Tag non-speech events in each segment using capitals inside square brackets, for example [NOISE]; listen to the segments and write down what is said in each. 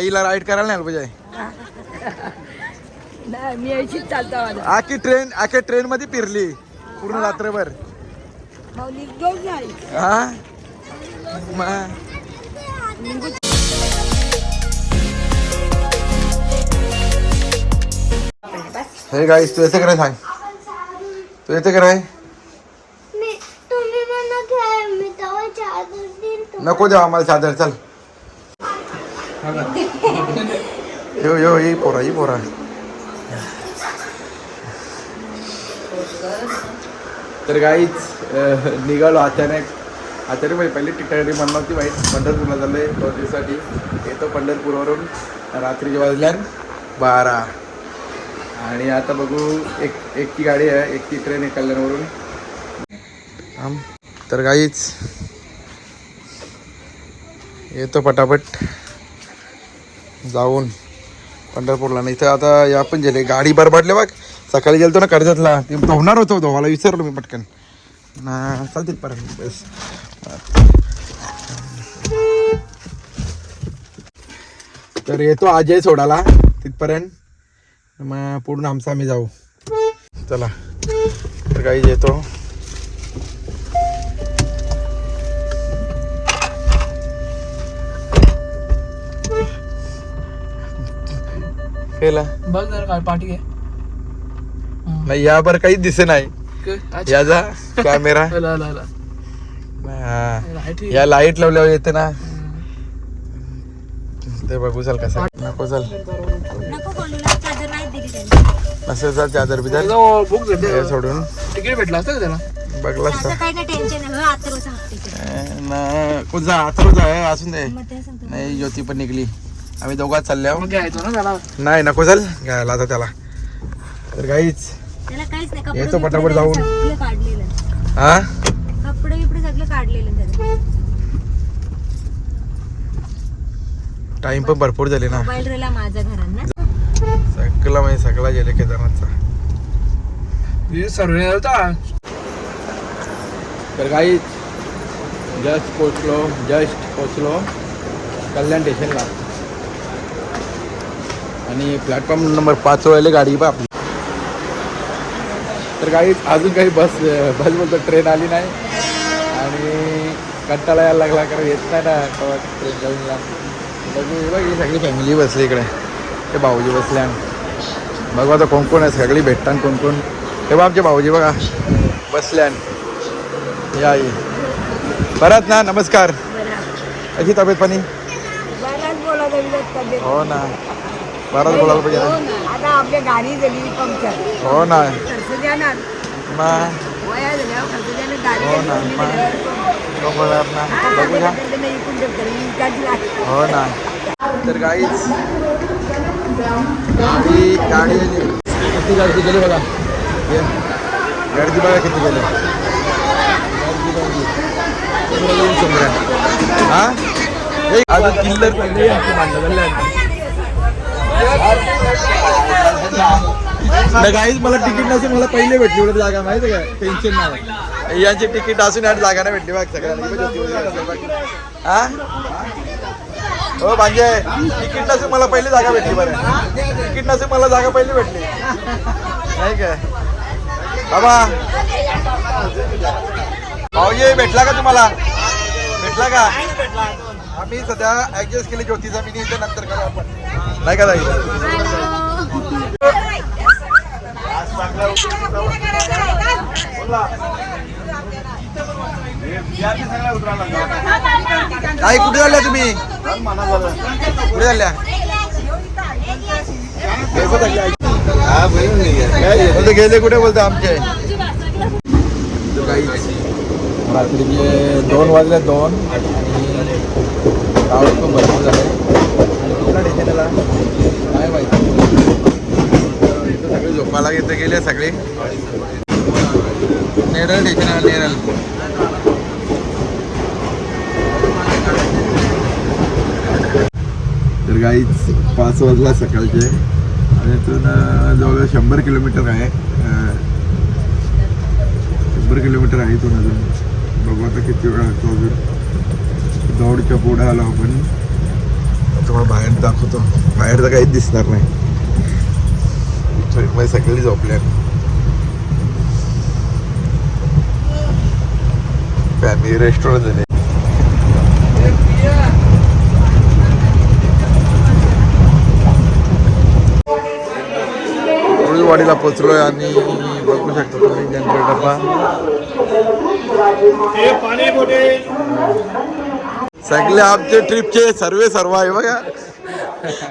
आईला राईड करायला नाही आलं पाहिजे [LAUGHS] नाही मी चालतो आखी ट्रेन आख्या ट्रेन मध्ये फिरली पूर्ण रात्रभर. हा? मग हे गाईस तू येते कराय सांग? तू येते तुम्हाला. नको देऊ आम्हाला चादर चल. यो यो ही पोरा ही पोरा तर गाईच निघालो अचानक. अचानक म्हणजे पहिली टिकटासाठी म्हणणं होती वाईट पंढरपूरला चाललोय दोन दिवसासाठी. येतो पंढरपूरवरून रात्रीचे वाजल्यान बारा. आणि आता बघू एक एकची गाडी आहे. एकची ट्रेन आहे कल्याणवरून. तर गाईच येतो पटापट. जाऊन पंढरपूरला. नाही तर आता या पण गेले. गाडी बरबाडले बघ. सकाळी गेलतो ना कर्जतला. ते धुवणार होतो धुवायला विसरलो मी पटकन. ना चालते परत. बस. तर येतो अजय सोडाला तिथपर्यंत. मग पूर्ण आमचा आम्ही जाऊ. चला. तर काही येतो. केला बघ जरा काय पाठी नाही यावर काहीच दिसे नाही. याचा कॅमेरा [LAUGHS] ला ला ला. हा. लाइट या लाइट लावल्यावर येते ना. ते बघू चल कसं. नको चल. असं चल चादर बिदर हे सोडून. तिकीट भेटलं असतं त्याला? बघलास असं काही नाही टेन्शन नाही आता रोज हप्ते ना कोणचा आता रोज आहे असून दे. नाही ज्योती पण निघली. आम्ही दोघात चालल्या नाही नको चल घ्यायला आता त्याला. तर काहीच त्याला काहीच नाही येतो पटापट जाऊन. हा? कपडे बिपडे सगळे काढलेले त्याने. टाइम पण भरपूर झाले ना. मोबाईल रेला माझ्या घरांना. सगळं म्हणजे सगळा गेले केदारनाथचा. सर्वे होता तर काही जस्ट पोचलो जस्ट पोचलो. कल्याण स्टेशनला आणि प्लॅटफॉर्म नंबर पाच वेळेला गाडी पण आपली तर काही अजून काही बस बस बोलतो ट्रेन आली नाही. आणि कंटाळा यायला लागला कारण येत नाही ना ट्रेन जाऊन बघू बघ ही सगळी फॅमिली बसली इकडे. ते भाऊजी बसल्या बघू आता कोण कोण आहे सगळी भेटतात कोण कोण. हे बघ आमचे भाऊजी बघा. बसल्यान या ये. परत ना नमस्कार. कशी तब्येत पाणी? हो ना. बरंच बोलायला पाहिजे ना. आता आपल्या गाडी झाली पंक्चर. हो ना. खर्च द्याणार मग वया झाल्यावर खर्च द्याणार गाडी हो ना झाली, मग झाल्यावर नको बोलणार ना. बघू ना पण नाही इकून ठेवतात, विकायची लागते. हो ना. तर गाईच गाडी गाडी आली. किती गर्दी गेली बघा. ये. गर्दी बघा किती गेली. गर्दी बघा. इकडे येऊन शंभर. हा ए, अजून किल्लर गाईच मला तिकीट नसून मला पहिले भेटली एवढं जागा माहिती आहे का? टेन्शन नाही. यांची तिकीट असून यार जागा नाही भेटली बघ सगळ्यांना. हा? हो भांजे. तिकीट नसून मला पहिली जागा भेटली बरं. तिकीट नसून मला जागा पहिली भेटली. नाही काय बाबा. भाऊजी भेटला का तुम्हाला? भेटला का? आम्ही सध्या ऍडजस्ट केली ज्योतीचा मी नंतर करू आपण. नाही का ताई? [LAUGHS] आई कुठे चालल्या तुम्ही? कुठे चालल्या? गेले कुठे बोलतो आमचे? रात्रीचे दोन वाजले दोन आणि गावात पण भरपूर झाले. कुठला काय माहिती? इथं इथे गेले सगळे. नेरळ स्टेशन नेरळ. तर गाईच पाच वाजला सकाळचे. आणि इथून जवळजवळ शंभर किलोमीटर आहे. शंभर किलोमीटर आहे इथून अजून. बघू आता किती वेळ लागतो अजून. दौडच्या पुढे आलो आपण. तुम्हाला बाहेर दाखवतो. बाहेर तर काहीच दिसणार नाही. ट्रेनमध्ये सगळी झोपल्या फॅमिली रेस्टॉरंट झाले वाडीला पोचलोय आणि बघू शकता तुम्ही जनरल डब्बा सगळे आमचे ट्रिपचे सर्वे सर्व आहे बघा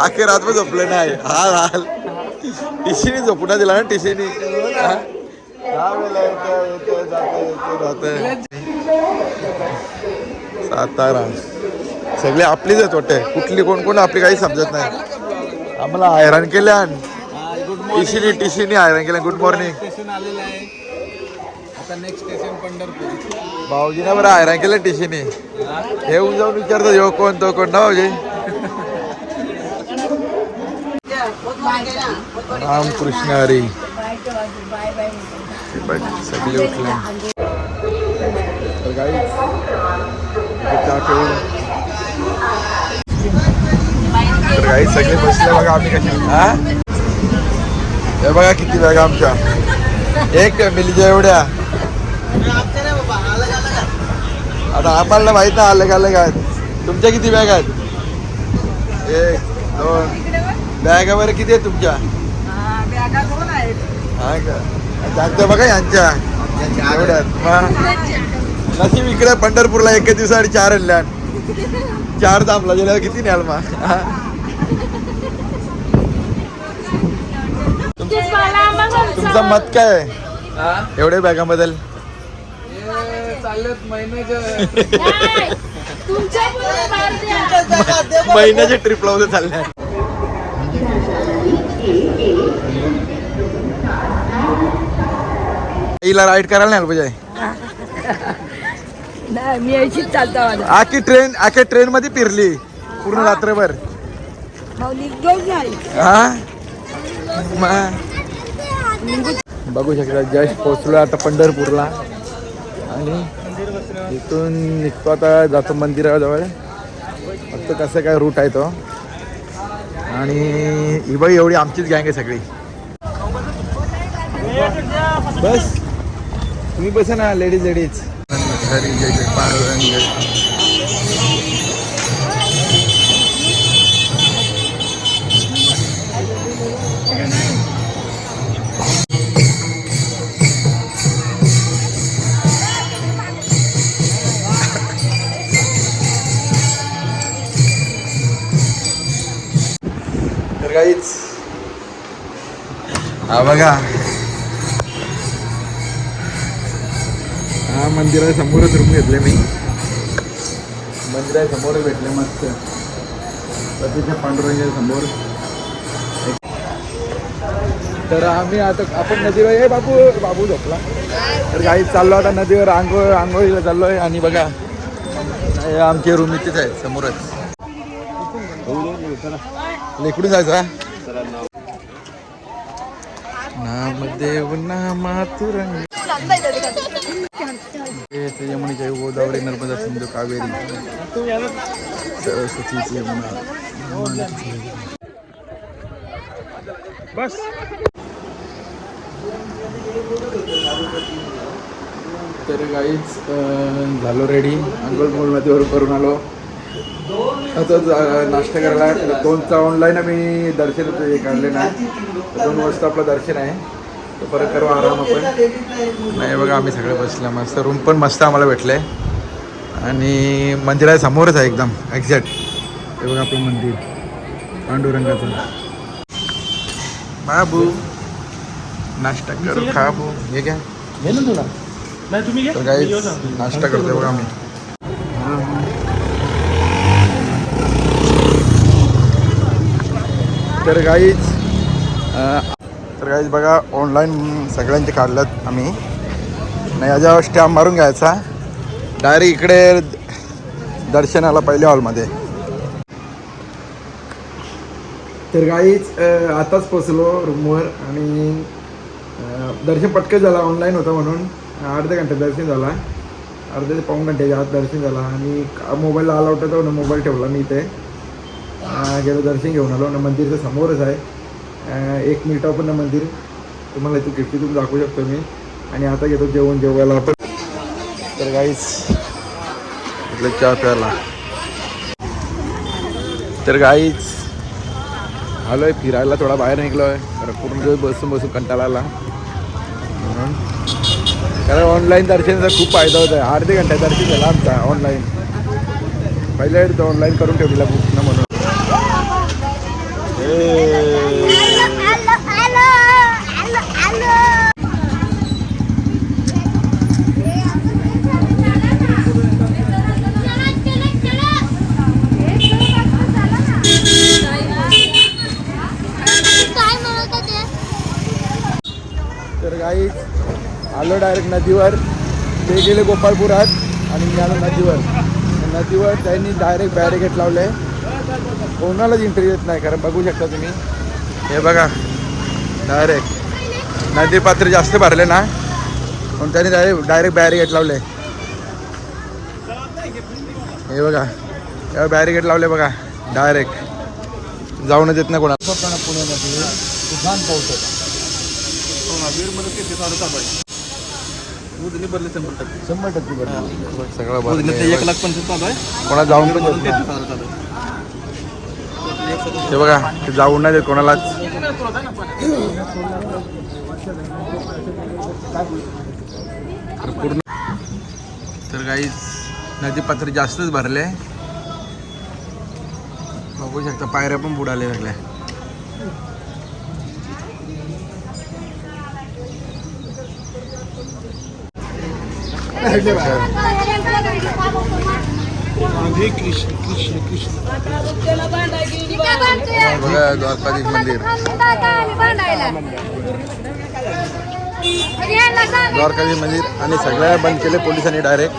अखेर रात झोपले नाही हाल हाल टिशीनी झोपून दिला ना टिशीनी. हा? दहा वेळेला येतं, येतं, जातं, येतं, जातं. सातारा. सगळे आपलीच आहेत वाटते. कुठली कोण कोण आपली काही समजत नाही. आम्हाला हैराण केल्यान टिशीनी टिशीनी हैराण केल्या गुड मॉर्निंग स्टेशन आलेलं आहे आता नेक्स्ट स्टेशन पंढरपूर भाऊजीने बरं हैराण केलं टिशीनी. येऊन जाऊन विचारतो ह्यो कोण तो कोण. ना भाऊजी? [LAUGHS] रामकृष्ण हरी. बघ, सगळे उठले. तर तर सगळे बसले बघा आम्ही कशी हा? हे बघा किती बॅग आमच्या. एक फॅमिलीच्या एवढ्या. आता आम्हाला माहीत ना अलग अलग आहेत. तुमच्या किती बॅग आहेत? एक दोन. बॅग वगैरे किती आहेत तुमच्या? हा त्यांच्या बघा यांच्या. नशीब इकडे पंढरपूरला एका दिवसासाठी चार आणल्या चार दामला गेल्यावर किती न्याल मग हा? तुमचं मत काय आहे? एवढ्या बॅगाबद्दल? चाललेत महिन्याच्या महिन्याच्या ट्रिपला होते चालल्या हिला राईड करायला नाही आलं पाहिजे. [LAUGHS] नाही मी चालता आखी ट्रेन आख्या ट्रेन मध्ये फिरली पूर्ण रात्रभर. हा? बघू शकता जस्ट पोचलो आता पंढरपूरला. आणि इथून निघतो आता जातो मंदिराजवळ. फक्त कसं काय रूट आहे तो. आणि ही बघ एवढी आमचीच गँग आहे सगळी. बस. तुम्ही बसा ना लेडीज लेडीज तर काहीच हा बघा. मंदिरा समोरच रूम घेतले मी. मंदिरा समोर भेटले मस्त. तिथे पांडुरंगा समोर. तर आम्ही आता आपण नदीवर हे बाबू बाबू झोपला. तर काही चाललो आता नदीवर आंघोळ आंघोळीला आहे आणि बघा आमचे रूम इथेच आहे समोरच. लेकडून जायचं नामदेव नामातुरंग. यमुनेच्या गोदावरी नर्मदा सिंधू कावेरी सरस्वती यमुना बस. तर गाईच झालो रेडी अंगोल नदीवरून करून आलो आता नाश्ता करायला दोनचा ऑनलाईन आम्ही दर्शन हे काढले नाही दोन वाजता आपलं दर्शन आहे. तर परत करू आराम आपण. नाही बघा आम्ही सगळे बसले मस्त. रूम पण मस्त आम्हाला भेटले आणि मंदिरा समोरच आहे एकदम एक्झॅक्ट हे बघा आपलं मंदिर पांडुरंगाचं. बाबू नाश्ता करू खा बू हे घ्या. तुला. काही नाश्ता करतोय बघा आम्ही. तर गाईच तर काहीच बघा ऑनलाईन सगळ्यांचे काढल्यात आम्ही. नाही याच्यावर स्टॅम्प मारून घ्यायचा. डायरेक्ट इकडे दर्शनाला पहिल्या हॉलमध्ये तर गाईच आताच पोचलो रूमवर आणि दर्शन पटकन झाला ऑनलाईन होता म्हणून. अर्ध्या घंटे दर्शन झाला. अर्ध्या ते पाऊण घंट्याच्या आत दर्शन झाला आणि मोबाईलला आला होता म्हणून मोबाईल ठेवला मी इथे. गेलो दर्शन घेऊन आलो. ना मंदिरच्या समोरच आहे. एक मिनिटावर पण मंदिर तुम्हाला इथे खिडकीतून दाखवू शकतो मी. आणि आता घेतो जेवण जेवायला आपण. तर गाईच इथलं चहा प्यायला. तर गाईच आलोय फिरायला थोडा बाहेर निघलो कारण पूर्ण दिवस बसून बसून कंटाळा आला. म्हणून. कारण ऑनलाईन दर्शनाचा खूप फायदा होत आहे अर्धे घंटा दर्शन झाला आमचा ऑनलाईन पहिल्या तो ऑनलाईन करून ठेवलेला बुक ना म्हणून ए. आलो आलो आलो आलो काय म्हणत होते तर काही आलो डायरेक्ट नदीवर. ते गेले गोपाळपुरात आणि मी आलो नदीवर. नदीवर त्यांनी डायरेक्ट बॅरिकेड लावले. कोणालाच एंट्री येत नाही कारण बघू शकता तुम्ही. हे बघा. डायरेक्ट नदी पात्र जास्त भरले ना म्हणून त्यांनी डायरेक्ट डायरेक्ट बॅरिकेड लावले. हे बघा. या बॅरिकेड लावले बघा. डायरेक्ट जाऊनच येत नाही कोणाला. पुण्यामध्ये तुफान पाऊस होता उजनी भरले शंभर टक्के. शंभर टक्के बरं सगळं उजनी ते बरं एक लाख पंचवीस चालू आहे. कोणा जाऊन पण देत तेहतीस नाही. हजार चालू आहे हे बघा ते जाऊन नाही देत कोणालाच. तर पूर्ण तर काही नदी पात्र जास्तच भरले. बघू शकता पायऱ्या पण बुडाले सगळ्या. बघा द्वारकाधीश मंदिर. द्वारकाधीश मंदिर आणि सगळ्या बंद केले पोलिसांनी डायरेक्ट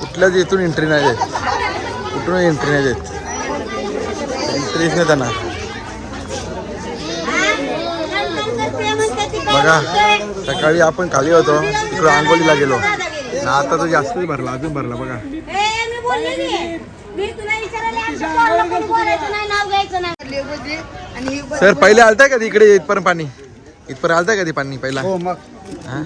कुठल्याच इथून एंट्री नाही देत. कुठून एंट्री नाही देत. एंट्रीच नाही त्यांना बघा सकाळी आपण खाली होतो तिकडं आंघोलीला गेलो. ना आता तो जास्तच भरला अजून भरला बघा. सर पहिले आलताय कधी इकडे इथपर्यंत पाणी? इथपर्यंत आलताय कधी पाणी पहिला? हो मग. हा?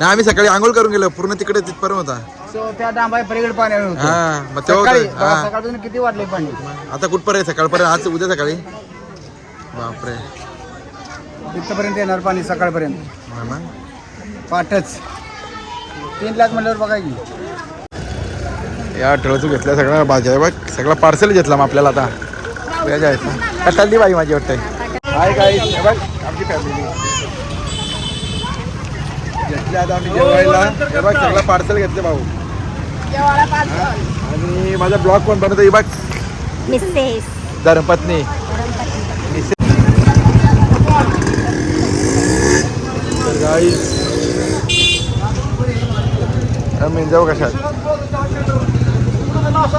नाही आम्ही सकाळी आंघोळ करून गेलो पूर्ण तिकडे तिथपर्यंत होता. त्या डांबाय पलीकडे पाणी. हा मग तेव्हा सकाळी होतं. हा. सकाळपासून किती वाढले पाणी? आता कुठपर्यंत? सकाळपर्यंत आज उद्या सकाळी? बापरे. इथपर्यंत येणार पाणी सकाळपर्यंत. ना. पाठच. तीन लाख म्हणल्यावर बघा की. या आठवड्यातू घेतल्या सगळ्या भाज्या. आहे बघ सगळं पार्सल घेतला मग आपल्याला आता. का चालली बाई माझी वाटतंय. हाय काय बघ आमची फॅमिली घेतले आता आम्ही जेवायला. हे बघ सगळं पार्सल घेतले भाऊ. आणि माझा ब्लॉग कोण बनवतो हे बघ. मिसेस धर्मपत्नी. तर गाई आम्ही जाऊ कशात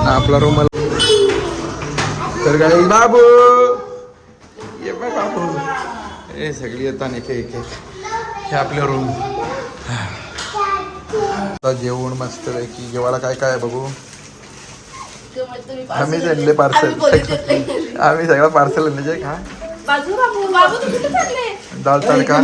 आपला रूम तर गाई बाबू! ये बाय बाबू. हे सगळी येतात एक एक हे आपले रूम आता जेवण मस्त पैकी. जेवायला काय काय आहे बघू? आम्ही आणले पार्सल आम्ही सगळं पार्सल आणले खा दाल तडका.